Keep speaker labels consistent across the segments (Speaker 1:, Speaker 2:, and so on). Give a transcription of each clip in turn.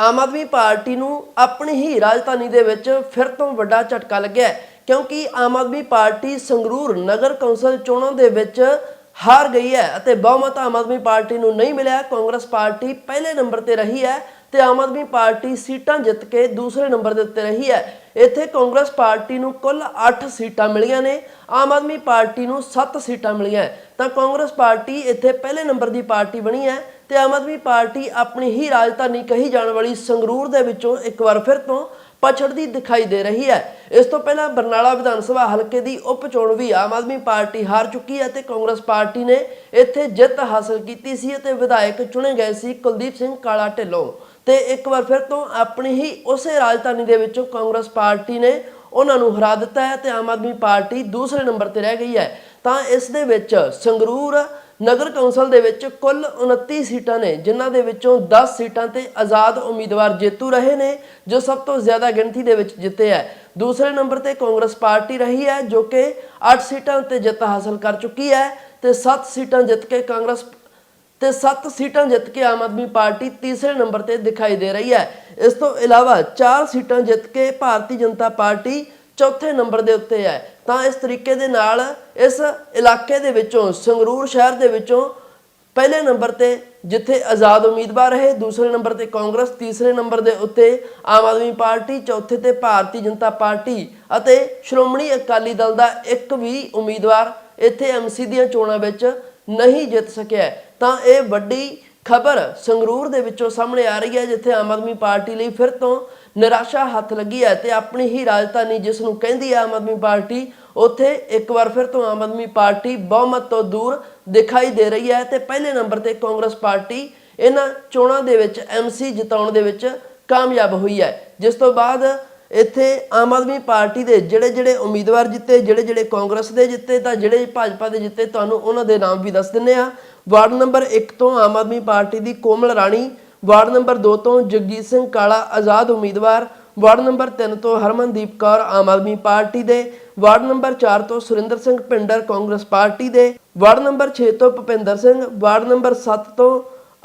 Speaker 1: ਆਮ Aadmi party ਨੂੰ ਆਪਣੀ ਹੀ ਰਾਜਧਾਨੀ ਦੇ ਵਿੱਚ ਫਿਰ ਤੋਂ ਵੱਡਾ ਝਟਕਾ ਲੱਗਿਆ ਕਿਉਂਕਿ ਆਮ ਆਦਮੀ ਪਾਰਟੀ ਸੰਗਰੂਰ ਨਗਰ ਕੌਂਸਲ ਚੋਣਾਂ ਦੇ ਵਿੱਚ ਹਾਰ ਗਈ ਹੈ ਅਤੇ ਬਹੁਮਤ ਆਮ ਆਦਮੀ ਪਾਰਟੀ ਨੂੰ ਨਹੀਂ ਮਿਲਿਆ। ਕਾਂਗਰਸ ਪਾਰਟੀ ਪਹਿਲੇ ਨੰਬਰ ਤੇ ਰਹੀ ਹੈ ਤੇ ਆਮ ਆਦਮੀ ਪਾਰਟੀ ਸੀਟਾਂ ਜਿੱਤ ਕੇ ਦੂਸਰੇ ਨੰਬਰ ਦੇ ਉੱਤੇ ਰਹੀ ਹੈ। ਇੱਥੇ ਕਾਂਗਰਸ ਪਾਰਟੀ ਨੂੰ ਕੁੱਲ 8 ਸੀਟਾਂ ਮਿਲੀਆਂ ਨੇ, ਆਮ ਆਦਮੀ ਪਾਰਟੀ ਨੂੰ 7 ਸੀਟਾਂ ਮਿਲੀਆਂ ਤਾਂ ਕਾਂਗਰਸ ਪਾਰਟੀ ਇੱਥੇ ਪਹਿਲੇ ਨੰਬਰ ਦੀ ਪਾਰਟੀ ਬਣੀ ਹੈ ਤੇ ਆਮ ਆਦਮੀ ਪਾਰਟੀ ਆਪਣੀ ਹੀ ਰਾਜਧਾਨੀ ਕਹੀ ਜਾਣ ਵਾਲੀ ਸੰਗਰੂਰ ਦੇ ਵਿੱਚੋਂ ਇੱਕ ਵਾਰ ਫਿਰ ਤੋਂ ਪਛੜਦੀ ਦਿਖਾਈ ਦੇ ਰਹੀ ਹੈ। ਇਸ ਤੋਂ ਪਹਿਲਾਂ ਬਰਨਾਲਾ ਵਿਧਾਨ ਸਭਾ ਹਲਕੇ ਦੀ ਉਪ ਚੋਣ ਵੀ ਆਮ ਆਦਮੀ ਪਾਰਟੀ ਹਾਰ ਚੁੱਕੀ ਹੈ ਤੇ ਕਾਂਗਰਸ ਪਾਰਟੀ ਨੇ ਇੱਥੇ ਜਿੱਤ ਹਾਸਲ ਕੀਤੀ ਸੀ ਅਤੇ ਵਿਧਾਇਕ ਚੁਣੇ ਗਏ ਸੀ ਕੁਲਦੀਪ ਸਿੰਘ ਕਾਲਾ ਢਿੱਲੋਂ। ਤੇ ਇੱਕ ਵਾਰ ਫਿਰ ਤੋਂ ਆਪਣੀ ਹੀ ਉਸੇ ਰਾਜਧਾਨੀ ਦੇ ਵਿੱਚੋਂ ਕਾਂਗਰਸ ਪਾਰਟੀ ਨੇ ਉਹਨਾਂ ਨੂੰ ਹਰਾ ਦਿੱਤਾ ਹੈ ਤੇ ਆਮ ਆਦਮੀ ਪਾਰਟੀ ਦੂਸਰੇ ਨੰਬਰ ਤੇ ਰਹਿ ਗਈ ਹੈ। ਤਾਂ ਇਸ ਦੇ ਵਿੱਚ ਸੰਗਰੂਰ ਨਗਰ ਕੌਂਸਲ ਦੇ ਵਿੱਚ ਕੁੱਲ 29 ਸੀਟਾਂ ਨੇ, ਜਿਨ੍ਹਾਂ ਦੇ ਵਿੱਚੋਂ 10 ਸੀਟਾਂ ਤੇ ਆਜ਼ਾਦ ਉਮੀਦਵਾਰ ਜੇਤੂ ਰਹੇ ਨੇ, ਜੋ ਸਭ ਤੋਂ ਜ਼ਿਆਦਾ ਗਿਣਤੀ ਦੇ ਵਿੱਚ ਜਿੱਤੇ ਹੈ ਦੂਸਰੇ ਨੰਬਰ ਤੇ ਕਾਂਗਰਸ ਪਾਰਟੀ ਰਹੀ ਹੈ ਜੋ ਕਿ 8 ਸੀਟਾਂ ਉੱਤੇ ਜਿੱਤ ਹਾਸਲ ਕਰ ਚੁੱਕੀ ਹੈ ਤੇ 7 ਸੀਟਾਂ ਜਿੱਤ ਕੇ ਕਾਂਗਰਸ, ਤੇ 7 ਸੀਟਾਂ ਜਿੱਤ ਕੇ ਆਮ ਆਦਮੀ ਪਾਰਟੀ ਤੀਸਰੇ ਨੰਬਰ ਤੇ ਦਿਖਾਈ ਦੇ ਰਹੀ ਹੈ ਇਸ ਤੋਂ ਇਲਾਵਾ 4 ਸੀਟਾਂ ਜਿੱਤ ਕੇ ਭਾਰਤੀ ਜਨਤਾ ਪਾਰਟੀ ਚੌਥੇ ਨੰਬਰ ਦੇ ਉੱਤੇ ਹੈ। ਤਾਂ ਇਸ ਤਰੀਕੇ ਦੇ ਨਾਲ ਇਸ ਇਲਾਕੇ ਦੇ ਵਿੱਚੋਂ, ਸੰਗਰੂਰ ਸ਼ਹਿਰ ਦੇ ਵਿੱਚੋਂ ਪਹਿਲੇ ਨੰਬਰ ਤੇ ਜਿੱਥੇ ਆਜ਼ਾਦ ਉਮੀਦਵਾਰ ਰਹੇ, ਦੂਸਰੇ ਨੰਬਰ ਤੇ ਕਾਂਗਰਸ, ਤੀਸਰੇ ਨੰਬਰ ਦੇ ਉੱਤੇ ਆਮ ਆਦਮੀ ਪਾਰਟੀ, ਚੌਥੇ ਤੇ ਭਾਰਤੀ ਜਨਤਾ ਪਾਰਟੀ ਅਤੇ ਸ਼੍ਰੋਮਣੀ ਅਕਾਲੀ ਦਲ ਦਾ ਇੱਕ ਵੀ ਉਮੀਦਵਾਰ ਇੱਥੇ ਐਮਸੀ ਦੀਆਂ ਚੋਣਾਂ ਵਿੱਚ ਨਹੀਂ ਜਿੱਤ ਸਕਿਆ ਤਾਂ ਇਹ ਵੱਡੀ ਖਬਰ ਸੰਗਰੂਰ ਦੇ ਵਿੱਚੋਂ ਸਾਹਮਣੇ ਆ ਰਹੀ ਹੈ, ਜਿੱਥੇ ਆਮ ਆਦਮੀ ਪਾਰਟੀ ਲਈ ਫਿਰ ਤੋਂ ਨਿਰਾਸ਼ਾ ਹੱਥ ਲੱਗੀ ਹੈ ਤੇ ਆਪਣੀ ਹੀ ਰਾਜਧਾਨੀ ਜਿਸ ਨੂੰ ਕਹਿੰਦੀ ਹੈ ਆਮ ਆਦਮੀ ਪਾਰਟੀ, ਉੱਥੇ ਇੱਕ ਵਾਰ ਫਿਰ ਤੋਂ ਆਮ ਆਦਮੀ ਪਾਰਟੀ ਬਹੁਮਤ ਤੋਂ ਦੂਰ ਦਿਖਾਈ ਦੇ ਰਹੀ ਹੈ ਤੇ ਪਹਿਲੇ ਨੰਬਰ ਤੇ ਕਾਂਗਰਸ ਪਾਰਟੀ ਇਹਨਾਂ ਚੋਣਾਂ ਦੇ ਵਿੱਚ ਐਮਸੀ ਜਿਤਾਉਣ ਦੇ ਵਿੱਚ ਕਾਮਯਾਬ ਹੋਈ ਹੈ। ਜਿਸ ਤੋਂ ਬਾਅਦ ਇੱਥੇ ਆਮ ਆਦਮੀ ਪਾਰਟੀ ਦੇ ਜਿਹੜੇ ਜਿਹੜੇ ਉਮੀਦਵਾਰ ਜਿੱਤੇ, ਜਿਹੜੇ ਜਿਹੜੇ ਕਾਂਗਰਸ ਦੇ ਜਿੱਤੇ ਤਾਂ ਜਿਹੜੇ ਭਾਜਪਾ ਦੇ ਜਿੱਤੇ ਤੁਹਾਨੂੰ ਉਹਨਾਂ ਦੇ ਨਾਮ ਵੀ ਦੱਸ ਦਿੰਨੇ ਆ ਵਾਰਡ ਨੰਬਰ 1 ਤੋਂ ਆਮ ਆਦਮੀ ਪਾਰਟੀ ਦੀ ਕੋਮਲ ਰਾਣੀ ਵਾਰਡ ਨੰਬਰ 2 ਤੋਂ ਜਗਜੀਤ ਸਿੰਘ ਕਾਲਾ ਆਜ਼ਾਦ ਉਮੀਦਵਾਰ, ਵਾਰਡ ਨੰਬਰ 3 ਤੋਂ ਹਰਮਨਦੀਪ ਕੌਰ ਆਮ ਆਦਮੀ ਪਾਰਟੀ ਦੇ, ਵਾਰਡ ਨੰਬਰ 4 ਤੋਂ ਸੁਰਿੰਦਰ ਸਿੰਘ ਪਿੰਡਰ ਕਾਂਗਰਸ ਪਾਰਟੀ ਦੇ, ਵਾਰਡ ਨੰਬਰ 6 ਤੋਂ ਭੁਪਿੰਦਰ ਸਿੰਘ, ਵਾਰਡ ਨੰਬਰ 7 ਤੋਂ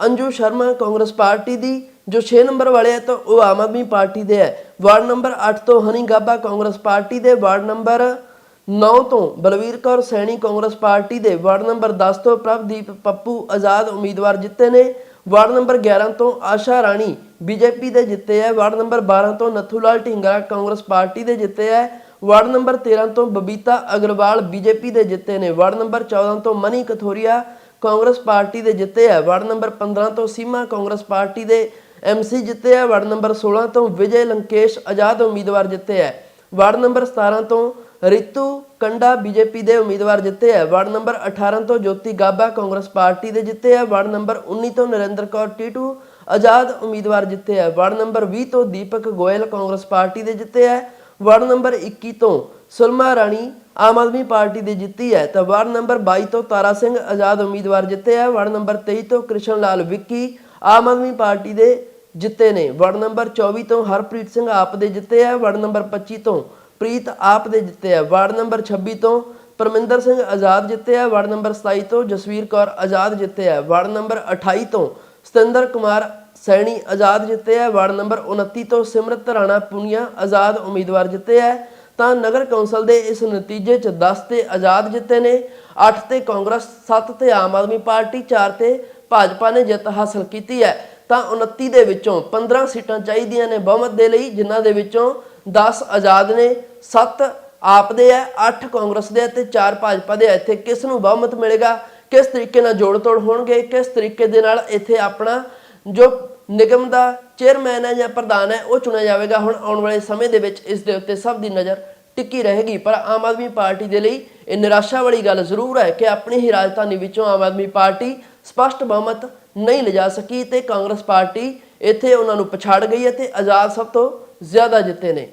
Speaker 1: ਅੰਜੂ ਸ਼ਰਮਾ ਕਾਂਗਰਸ ਪਾਰਟੀ ਦੀ, ਜੋ 6 ਨੰਬਰ ਵਾਲੇ ਹੈ ਤਾਂ ਉਹ ਆਮ ਆਦਮੀ ਪਾਰਟੀ ਦੇ ਹੈ ਵਾਰਡ ਨੰਬਰ 8 ਤੋਂ ਹਨੀ ਗਾਬਾ ਕਾਂਗਰਸ ਪਾਰਟੀ ਦੇ, ਵਾਰਡ ਨੰਬਰ 9 ਤੋਂ ਬਲਵੀਰ ਕੌਰ ਸੈਣੀ ਕਾਂਗਰਸ ਪਾਰਟੀ ਦੇ, ਵਾਰਡ ਨੰਬਰ 10 ਤੋਂ ਪ੍ਰਭਦੀਪ ਪੱਪੂ ਆਜ਼ਾਦ ਉਮੀਦਵਾਰ ਜਿੱਤੇ ਨੇ ਵਾਰਡ ਨੰਬਰ 11 ਤੋਂ ਆਸ਼ਾ ਰਾਣੀ ਬੀਜੇਪੀ ਦੇ ਜਿੱਤੇ ਹੈ। ਵਾਰਡ ਨੰਬਰ 12 ਤੋਂ ਨਥੂਲਾਲ ਢਿੰਗਰਾ ਕਾਂਗਰਸ ਪਾਰਟੀ ਦੇ ਜਿੱਤੇ ਹੈ। ਵਾਰਡ ਨੰਬਰ 13 ਤੋਂ ਬਬੀਤਾ ਅਗਰਵਾਲ ਬੀਜੇਪੀ ਦੇ ਜਿੱਤੇ ਨੇ। ਵਾਰਡ ਨੰਬਰ 14 ਤੋਂ ਮਨੀ ਕਥੋਰੀਆ ਕਾਂਗਰਸ ਪਾਰਟੀ ਦੇ ਜਿੱਤੇ ਹੈ। ਵਾਰਡ ਨੰਬਰ 15 ਤੋਂ ਸੀਮਾ ਕਾਂਗਰਸ ਪਾਰਟੀ ਦੇ ਐਮਸੀ ਜਿੱਤੇ ਹੈ। ਵਾਰਡ ਨੰਬਰ 16 ਤੋਂ ਵਿਜੇ ਲੰਕੇਸ਼ ਆਜ਼ਾਦ ਉਮੀਦਵਾਰ ਜਿੱਤੇ ਹੈ। ਵਾਰਡ ਨੰਬਰ 17 ਤੋਂ ਰਿਤੂ ਕੰਡਾ ਬੀਜੇਪੀ ਦੇ ਉਮੀਦਵਾਰ ਜਿੱਤੇ ਹੈ। ਵਾਰਡ ਨੰਬਰ 18 ਤੋਂ ਜੋਤੀ ਗਾਬਾ ਕਾਂਗਰਸ ਪਾਰਟੀ ਦੇ ਜਿੱਤੇ ਹੈ। ਵਾਰਡ ਨੰਬਰ 19 ਤੋਂ ਨਰਿੰਦਰ ਕੌਰ ਟੀਟੂ ਆਜ਼ਾਦ ਉਮੀਦਵਾਰ ਜਿੱਤੇ ਹੈ। ਵਾਰਡ ਨੰਬਰ 20 ਤੋਂ ਦੀਪਕ ਗੋਇਲ ਕਾਂਗਰਸ ਪਾਰਟੀ ਦੇ ਜਿੱਤੇ ਹੈ। ਵਾਰਡ ਨੰਬਰ 21 ਤੋਂ ਸੁਲਮਾ ਰਾਣੀ ਆਮ ਆਦਮੀ ਪਾਰਟੀ ਦੇ ਜਿੱਤੀ ਹੈ। ਤਾਂ ਵਾਰਡ ਨੰਬਰ 22 ਤੋਂ ਤਾਰਾ ਸਿੰਘ ਆਜ਼ਾਦ ਉਮੀਦਵਾਰ ਜਿੱਤੇ ਹੈ। ਵਾਰਡ ਨੰਬਰ 23 ਤੋਂ ਕ੍ਰਿਸ਼ਨ ਲਾਲ ਵਿੱਕੀ ਆਮ ਆਦਮੀ ਪਾਰਟੀ ਦੇ ਜਿੱਤੇ ਨੇ। ਵਾਰਡ ਨੰਬਰ 24 ਤੋਂ ਹਰਪ੍ਰੀਤ ਸਿੰਘ ਆਪ ਦੇ ਜਿੱਤੇ ਹੈ। ਵਾਰਡ ਨੰਬਰ 25 ਤੋਂ ਪ੍ਰੀਤ ਆਪ ਦੇ ਜਿੱਤੇ ਹੈ। ਵਾਰਡ ਨੰਬਰ 26 ਤੋਂ ਪਰਮਿੰਦਰ ਸਿੰਘ ਆਜ਼ਾਦ ਜਿੱਤੇ ਹੈ। ਵਾਰਡ ਨੰਬਰ 27 ਤੋਂ ਜਸਵੀਰ ਕੌਰ ਆਜ਼ਾਦ ਜਿੱਤੇ ਹੈ। ਵਾਰਡ ਨੰਬਰ 28 ਤੋਂ ਸਤਿੰਦਰ ਕੁਮਾਰ ਸੈਣੀ ਆਜ਼ਾਦ ਜਿੱਤੇ ਹੈ। ਵਾਰਡ ਨੰਬਰ 29 ਤੋਂ ਸਿਮਰਤ ਰਾਣਾ ਪੁਨੀਆ ਆਜ਼ਾਦ ਉਮੀਦਵਾਰ ਜਿੱਤੇ ਹੈ। ਤਾਂ ਨਗਰ ਕੌਂਸਲ ਦੇ ਇਸ ਨਤੀਜੇ 'ਚ 10 ਤੇ ਆਜ਼ਾਦ ਜਿੱਤੇ ਨੇ 8 ਤੇ ਕਾਂਗਰਸ 7 ਤੇ ਆਮ ਆਦਮੀ ਪਾਰਟੀ 4 ਤੇ ਭਾਜਪਾ ਨੇ ਜਿੱਤ ਹਾਸਲ ਕੀਤੀ ਹੈ। ਤਾਂ 29 ਦੇ ਵਿੱਚੋਂ 15 ਸੀਟਾਂ ਚਾਹੀਦੀਆਂ ਨੇ ਬਹੁਮਤ ਦੇ ਲਈ, ਜਿਨ੍ਹਾਂ ਦੇ ਵਿੱਚੋਂ 10 ਆਜ਼ਾਦ ਨੇ 7 ਆਪ ਦੇ ਹੈ 8 ਕਾਂਗਰਸ ਦੇ ਹੈ ਤੇ 4 ਭਾਜਪਾ ਦੇ ਹੈ ਇੱਥੇ ਕਿਸ ਨੂੰ ਬਹੁਮਤ ਮਿਲੇਗਾ? ਕਿਸ ਤਰੀਕੇ ਨਾਲ ਜੋੜ ਤੋੜ ਹੋਣਗੇ? ਕਿਸ ਤਰੀਕੇ ਦੇ ਨਾਲ ਇੱਥੇ ਆਪਣਾ ਜੋ ਨਿਗਮ ਦਾ ਚੇਅਰਮੈਨ ਹੈ ਜਾਂ ਪ੍ਰਧਾਨ ਹੈ ਉਹ ਚੁਣਿਆ ਜਾਵੇਗਾ? ਹੁਣ ਆਉਣ ਵਾਲੇ ਸਮੇਂ ਦੇ ਵਿੱਚ ਇਸ ਦੇ ਉੱਤੇ ਸਭ ਦੀ ਨਜ਼ਰ ਟਿੱਕੀ ਰਹੇਗੀ। ਪਰ ਆਮ ਆਦਮੀ ਪਾਰਟੀ ਦੇ ਲਈ ਇਹ ਨਿਰਾਸ਼ਾ ਵਾਲੀ ਗੱਲ ਜ਼ਰੂਰ ਹੈ ਕਿ ਆਪਣੀ ਹੀ ਰਾਜਧਾਨੀ ਵਿੱਚੋਂ ਆਮ ਆਦਮੀ ਪਾਰਟੀ ਸਪਸ਼ਟ ਬਹੁਮਤ ਨਹੀਂ ਲਿਜਾ ਸਕੀ ਤੇ ਕਾਂਗਰਸ ਪਾਰਟੀ ਇੱਥੇ ਉਹਨਾਂ ਨੂੰ ਪਛਾੜ ਗਈ ਹੈ ਤੇ ਆਜ਼ਾਦ ਸਭ ਤੋਂ ਜ਼ਿਆਦਾ ਜਿੱਤੇ ਨੇ।